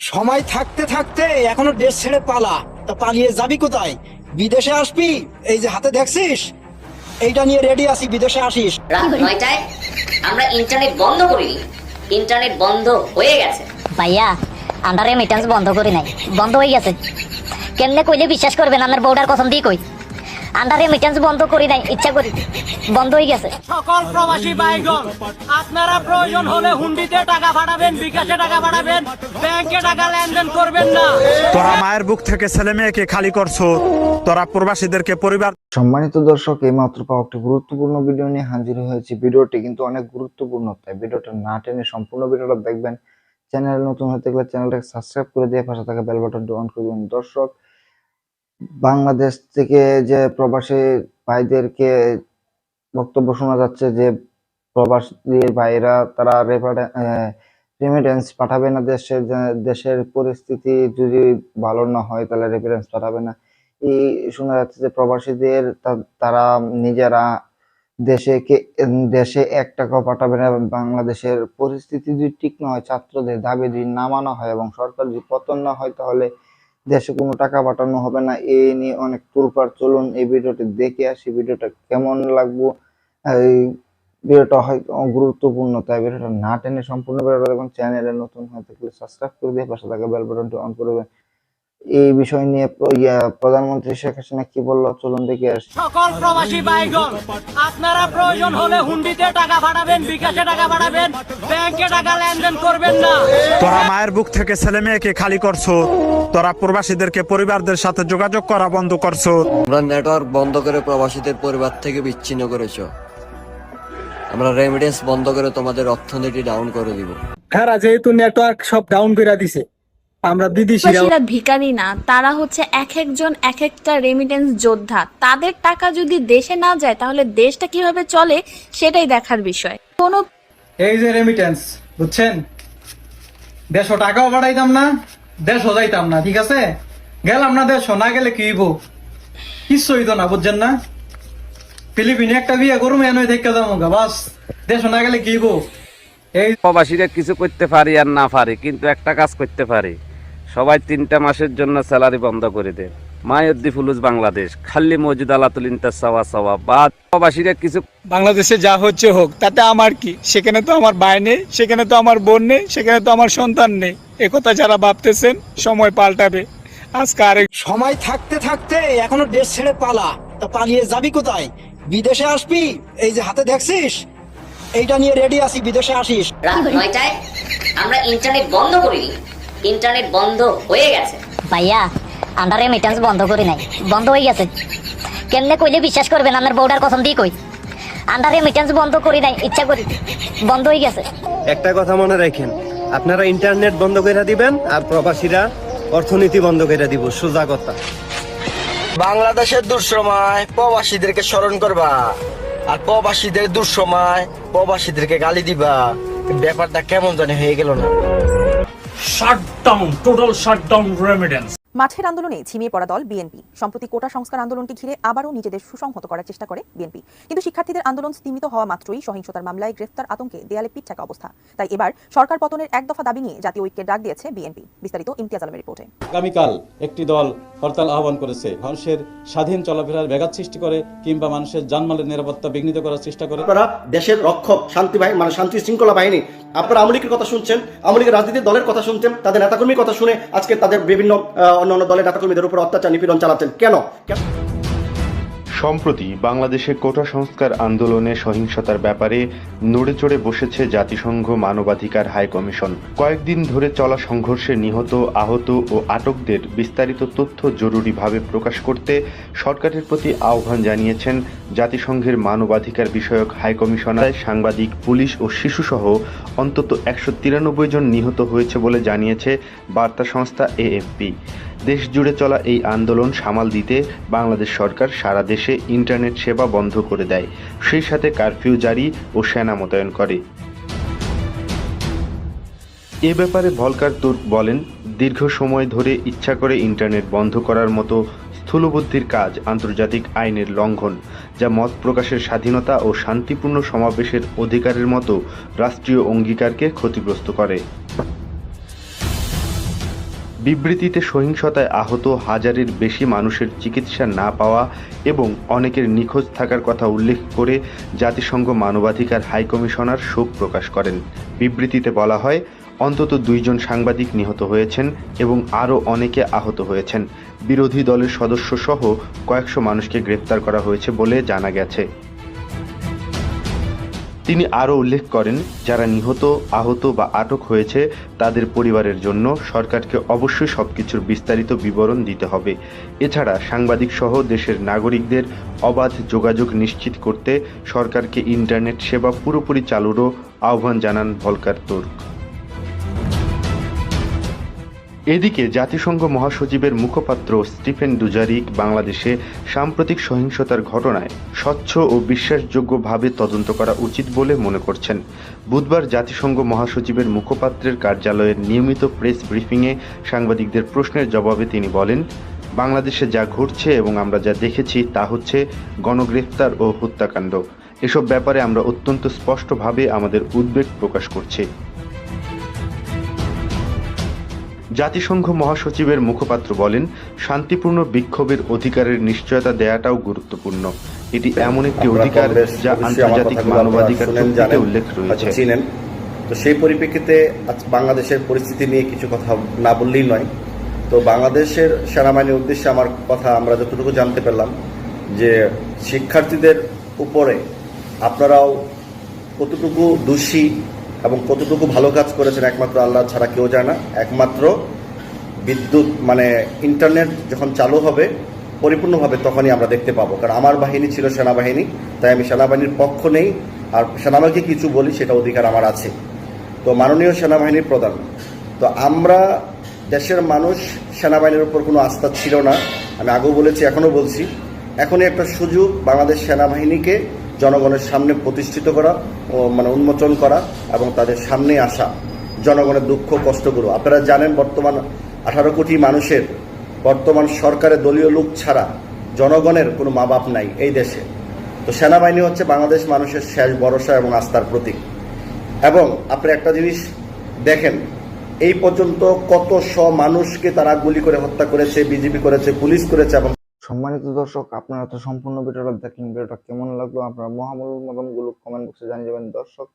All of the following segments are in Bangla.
সময় থাকতে থাকতে এখনও দেশ ছেড়ে পালা। তা পালিয়ে যাবি কোথায়? বিদেশে আসবি? এই যে হাতে দেখছিস? এইটা নিয়ে রেডি আছি বিদেশে আসিস। রাত নয়টায় আমরা ইন্টারনেট বন্ধ করিনি। ইন্টারনেট বন্ধ হয়ে গেছে। ভাইয়া আন্ডার রেমিটেন্স বন্ধ করি নাই। বন্ধ হয়ে গেছে। কেমনে কইলে বিশ্বাস করবেন আমার বউডার কসম দিয়ে কই। আন্ডার রেমিটেন্স বন্ধ করি নাই ইচ্ছা করি। বন্ধ হয়ে গেছে। সকল প্রবাসী ভাইগণ আপনারা প্রয়োজন হলে হুন্ডিতে টাকা পাঠাবেন বিকাশে টাকা পাঠাবেন ব্যাংকে টাকা লেনদেন করবেন না। তোরা মায়ের বুক থেকে ছেলে মেয়েকে খালি করছ তোরা প্রবাসীদেরকে পরিবার সম্মানিত দর্শক এই মাত্র পাওয়া একটি গুরুত্বপূর্ণ ভিডিও নিয়ে হাজির হয়েছি। ভিডিওটি কিন্তু অনেক গুরুত্বপূর্ণ তাই ভিডিওটা না টেনে সম্পূর্ণ ভিডিওটা দেখবেন। চ্যানেল নতুন হতে গেলে চ্যানেলটাকে সাবস্ক্রাইব করে দিয়ে পাশে থাকা বেল বাটনটি অন করে দিন দর্শক বাংলাদেশ থেকে যে প্রবাসী ভাইদেরকে বক্তব্য শোনা যাচ্ছে যে প্রবাসী ভাইরা তারা রেমিটেন্স পাঠাবে না দেশের দেশের পরিস্থিতি যদি ভালো না হয় তাহলে রেমিটেন্স পাঠাবে না। এই শোনা যাচ্ছে যে প্রবাসীদের তারা নিজেরা দেশে কে, দেশে এক টাকাও পাঠাবে না বাংলাদেশের পরিস্থিতি যদি ঠিক না হয়, ছাত্রদের দাবি যদি না মানা হয় এবং সরকার যদি পতন না হয় তাহলে দেশে কোনো টাকা পাঠানো হবে না এই নিয়ে অনেক তোলপার চলুন এই ভিডিওটি দেখে আসি, ভিডিওটা কেমন লাগবো। এই ভিডিওটা হয়তো গুরুত্বপূর্ণ, তাই ভিডিওটা না টেনে সম্পূর্ণ ভিডিওটা দেখুন চ্যানেলে নতুন হয়ে থাকলে সাবস্ক্রাইব করে দিয়ে পাশে থাকা বেল বাটনটি অন করবেন এই বিষয় নিয়ে প্রধানমন্ত্রী শেখ হাসিনা কি বলল? চলুন দেখে আসি। সকল প্রবাসী ভাইগণ আপনারা প্রয়োজন হলে হুন্ডিতে টাকা পাঠাবেন বিকাশে টাকা পাঠাবেন ব্যাংকে টাকা লেনদেন করবেন না। তোরা মায়ের বুক থেকে ছেলে মেয়েকে খালি করছ তোরা প্রবাসীদেরকে পরিবারদের সাথে যোগাযোগ করা বন্ধ করছ। আমরা নেটওয়ার্ক বন্ধ করে প্রবাসীদের পরিবার থেকে বিচ্ছিন্ন করেছ। আমরা রেমিডেন্স বন্ধ করে তোমাদের অর্থনীতি ডাউন করে দিব। খারা যেহেতু নেটওয়ার্ক সব ডাউন করে দিছে। আমরা বিদেশিরা ভিখারি না তারা হচ্ছে এক একজন এক একটা রেমিটেন্স যোদ্ধা। তাদের টাকা যদি দেশে না যায় তাহলে দেশটা কীভাবে চলে সেটাই দেখার বিষয়। কোনো এই যে রেমিটেন্স বুঝছেন? দেড়শো টাকাও পাঠাইতাম না দেড়শো যাইতাম না ঠিক আছে? গেলাম না দেড়শো না গেলে কি হইব? কিচ্ছু হইতো না বুঝছেন না? ফিলিপিনে একটা বিয়ে করুম এনে দেখতে যাব গা বাস। দেড়শো না গেলে কি হইব? এই প্রবাসীরা কিছু করতে পারি আর না পারি কিন্তু একটা কাজ করতে পারি। সবাই তিনটা মাসের জন্য স্যালারি বন্ধ করে দেন। মায়দ্দি ফুলুস বাংলাদেশ খাল্লি মজুদ আলাতুল ইন্টার সাওয়া সাওয়া। বা প্রবাসীরা কিছু বাংলাদেশে যা হচ্ছে হোক তাতে আমার কি? সেখানে তো আমার ভাই নেই সেখানে তো আমার বোন নেই সেখানে তো আমার সন্তান নেই। একথা যারা ভাবতেছেন সময় পাল্টাবে। আজকে আরেক সময় থাকতে থাকতে এখনও দেশ ছেড়ে পালা। তা পালিয়ে যাবি কোথায়? বিদেশে আসবি? এই যে হাতে দেখছিস? এইটা নিয়ে রেডি আছি বিদেশে আসিস। রাত নয়টায় আমরা ইন্টারনেট বন্ধ করিনি। ইন্টারনেট বন্ধ হয়ে গেছে। ভাইয়া আন্ডার রেমিটেন্স বন্ধ করি নাই। বন্ধ হয়ে গেছে। কেমনে কইলে বিশ্বাস করবেন আমার বউডার কসম দিয়ে কই? আন্ডার রেমিটেন্স বন্ধ করি নাই ইচ্ছা করি। বন্ধ হয়ে গেছে। একটা কথা মনে রাখেন আপনারা ইন্টারনেট বন্ধ করে দিবেন আর প্রবাসীরা অর্থনীতি বন্ধ করে দিব সোজা কথা। বাংলাদেশের দুঃসময় প্রবাসীদেরকে স্মরণ করবা আর প্রবাসীদের দুঃসময় প্রবাসীদেরকে গালি দিবা। ব্যাপারটা কেমন জানি হয়ে গেল না। শাটডাউন টোটাল শাটডাউন রেমিডেন্স মাঠের আন্দোলনে ঝিমিয়ে পড়া দল বিএনপি। সম্প্রতি কোটা সংস্কার আন্দোলনকে ঘিরে আবারও নিজেদের সুসংহত করার চেষ্টা করে বিএনপি। কিন্তু শিক্ষার্থীদের আন্দোলন স্তীমিত হওয়া মাত্রই সহিংসতার মামলায় গ্রেফতার আতঙ্কে দেয়ালে পিঠ থাকা অবস্থা। তাই এবার সরকার পতনের এক দফা দাবি নিয়ে জাতীয় ঐক্যের ডাক দিয়েছে বিএনপি। বিস্তারিত ইমতিয়াজ আলমের রিপোর্টে। আগামীকাল একটি দল হরতাল আহ্বান করেছে। মানুষের স্বাধীন চলাফেরার ব্যাঘাত সৃষ্টি করে কিংবা মানুষের জানমালের নিরাপত্তা বিঘ্নিত করার চেষ্টা করে। আপনারা দেশের রক্ষক শান্তি বাহিনী মানে শান্তি শৃঙ্খলা বাহিনী আপনারা আওয়ামী লীগের কথা শুনছেন আওয়ামী লীগের রাজনীতির দলের কথা শুনছেন তাদের নেতাকর্মীর কথা শুনে আজকে তাদের বিভিন্ন অন্যান্য দলের নেতাকর্মীদের উপর অত্যাচার, নিপীড়ন চালাচ্ছেন। কেন? সম্প্রতি বাংলাদেশে কোটা সংস্কার আন্দোলনে সহিংসতার ব্যাপারে নড়ে চড়ে বসেছে জাতিসংঘ মানবাধিকার হাই কমিশন। কয়েকদিন ধরে চলা সংঘর্ষে নিহত, আহত ও আটকদের বিস্তারিত তথ্য জরুরিভাবে প্রকাশ করতে সরকারের প্রতি আহ্বান জানিয়েছেন জাতিসংঘের মানবাধিকার বিষয়ক হাই কমিশনার। সাংবাদিক, পুলিশ ও শিশুসহ অন্তত একশো তিরানব্বই জন নিহত হয়েছে বলে জানিয়েছে বার্তা সংস্থা এএফপি। দেশ জুড়ে চলা এই আন্দোলন সামাল দিতে বাংলাদেশ সরকার সারা দেশে ইন্টারনেট সেবা বন্ধ করে দেয়। সেই সাথে কারফিউ জারি ও সেনা মোতায়েন করে। এ ব্যাপারে ভলকার তুর্ক বলেন, দীর্ঘ সময় ধরে ইচ্ছা করে ইন্টারনেট বন্ধ করার মতো স্থূলবুদ্ধির কাজ আন্তর্জাতিক আইনের লঙ্ঘন, যা মত প্রকাশের স্বাধীনতা ও শান্তিপূর্ণ সমাবেশের অধিকারের মতো রাষ্ট্রীয় অঙ্গীকারকে ক্ষতিগ্রস্ত করে। বিবৃতিতে সহিংসতায় আহত হাজারের বেশি মানুষের চিকিৎসা না পাওয়া এবং অনেকের নিখোঁজ থাকার কথা উল্লেখ করে জাতিসংঘ মানবাধিকার হাইকমিশনার শোক প্রকাশ করেন। বিবৃতিতে বলা হয়, অন্তত দুইজন সাংবাদিক নিহত হয়েছেন এবং আরও অনেকে আহত হয়েছেন। বিরোধী দলের সদস্য সহ কয়েকশো মানুষকে গ্রেপ্তার করা হয়েছে বলে জানা গেছে। তিনি আরও উল্লেখ করেন, যারা নিহত, আহত বা আটক হয়েছে, তাদের পরিবারের জন্য সরকারকে অবশ্যই সবকিছুর বিস্তারিত বিবরণ দিতে হবে। এছাড়া সাংবাদিক সহ দেশের নাগরিকদের অবাধ যোগাযোগ নিশ্চিত করতে সরকারকে ইন্টারনেট সেবা পুরোপুরি চালুরও আহ্বান জানান ভলকার তুর্ক। এদিকে জাতিসংঘ মহাসচিবের মুখপাত্র স্টিফেন ডুজারিক বাংলাদেশে সাম্প্রতিক সহিংসতার ঘটনায় স্বচ্ছ ও বিশ্বাসযোগ্যভাবে তদন্ত করা উচিত বলে মনে করছেন। বুধবার জাতিসংঘ মহাসচিবের মুখপাত্রের কার্যালয়ের নিয়মিত প্রেস ব্রিফিংয়ে সাংবাদিকদের প্রশ্নের জবাবে তিনি বলেন, বাংলাদেশে যা ঘটছে এবং আমরা যা দেখেছি তা হচ্ছে গণগ্রেফতার ও হত্যাকাণ্ড। এসব ব্যাপারে আমরা অত্যন্ত স্পষ্টভাবে আমাদের উদ্বেগ প্রকাশ করছি। জাতিসংঘ মহাসচিবের মুখপাত্র বলেন শান্তিপূর্ণ বিক্ষোভের অধিকারের নিশ্চয়তা দেয়াটাও গুরুত্বপূর্ণ। এটি এমন একটি অধিকার যা আন্তর্জাতিক মানবাধিকার চুক্তিতে উল্লেখ রয়েছে। তো সেই পরিপ্রেক্ষিতে আজ বাংলাদেশের পরিস্থিতি নিয়ে কিছু কথা না বললেই নয়। তো বাংলাদেশের সেনাবাহিনীর উদ্দেশ্যে আমার কথা আমরা যতটুকু জানতে পারলাম যে শিক্ষার্থীদের উপরে আপনারাও কতটুকু দোষী এবং কতটুকু ভালো কাজ করেছেন একমাত্র আল্লাহ ছাড়া কেউ জানে না। একমাত্র বিদ্যুৎ মানে ইন্টারনেট যখন চালু হবে, পরিপূর্ণভাবে তখনই আমরা দেখতে পাবো। কারণ আমার বাহিনী ছিল সেনাবাহিনী, তাই আমি সেনাবাহিনীর পক্ষ নেই। আর সেনাবাহিনীকে কিছু বলি, সেটা অধিকার আমার আছে। তো মাননীয় সেনাবাহিনীর প্রধান, তো আমরা দেশের মানুষ, সেনাবাহিনীর উপর কোনো আস্থা ছিল না। আমি আগেও বলেছি, এখনও বলছি। এখনই একটা সুযোগ বাংলাদেশ সেনাবাহিনীকে জনগণের সামনে প্রতিষ্ঠিত করা ও মানে উন্মোচন করা এবং তাদের সামনে আসা জনগণের দুঃখ, কষ্টগুলো। আপনারা জানেন বর্তমান আঠারো কোটি মানুষের বর্তমান সরকারের দলীয় লোক ছাড়া জনগণের কোনো মা বাপ নাই এই দেশে। তো সেনাবাহিনী হচ্ছে বাংলাদেশ মানুষের শেষ ভরসা এবং আস্থার প্রতীক। এবং আপনি একটা জিনিস দেখেন, এই পর্যন্ত কত শ মানুষকে তারা গুলি করে হত্যা করেছে বিজেপি করেছে, পুলিশ করেছে এবং সম্মানিত দর্শক, আপনারা তো সম্পূর্ণ ভিডিওটা দেখলেন, ভিডিওটা কেমন লাগল আপনারা মহামূল্যগুলো কমেন্ট বক্সে জানিয়ে যাবেন দর্শক,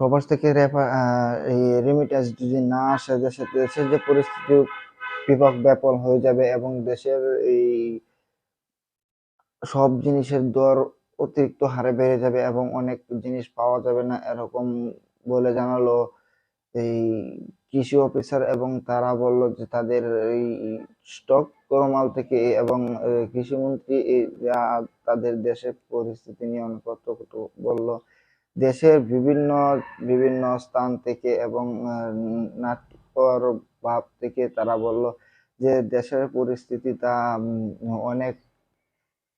প্রবাস থেকে এই রেমিটেন্স যদি না আসে দেশে, দেশের যে পরিস্থিতি বিপাক ব্যাপক হয়ে যাবে এবং দেশের এই সব জিনিসের দর অতিরিক্ত হারে বেড়ে যাবে এবং অনেক জিনিস পাওয়া যাবে না, এরকম বলে জানালো এই কৃষি অফিসার এবং তারা বলল যে তাদের এই স্টক মাল থেকে এবং কৃষিমন্ত্রী যা তাদের দেশের পরিস্থিতি নিয়ে অনেক বলল দেশের বিভিন্ন বিভিন্ন স্থান থেকে এবং আহ, নাট্যকর ভাব থেকে তারা বলল যে দেশের পরিস্থিতি তা অনেক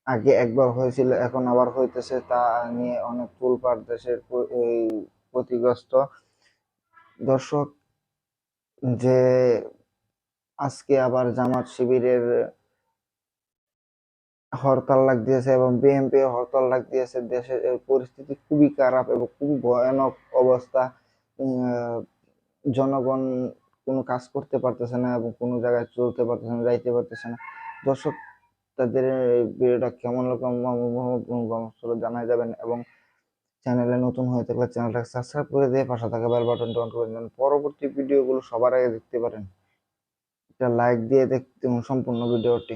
আগে একবার হয়েছিল এখন আবার হইতেছে তা নিয়ে অনেক তুলপার দেশের ক্ষতিগ্রস্ত দর্শক যে আজকে আবার জামাত শিবিরের হরতাল লাগ দিয়েছে এবং বিএনপি হরতাল লাগ দিয়েছে দেশের পরিস্থিতি খুবই খারাপ এবং খুবই ভয়ানক অবস্থা। জনগণ কোনো কাজ করতে পারতেছে না এবং কোনো জায়গায় চলতে পারতেছে না, যাইতে পারতেছে না। দর্শক, তাদের ভিডিওটা কেমন রকম জানাই যাবেন এবং চ্যানেলে নতুন হয়ে থাকলে চ্যানেলটাকে সাবস্ক্রাইব করে দিয়ে পাশে থাকা বেল বাটনটা অন করে দেন। পরবর্তী ভিডিওগুলো সবার আগে দেখতে পারেন। একটা লাইক দিয়ে দেখতে সম্পূর্ণ ভিডিওটি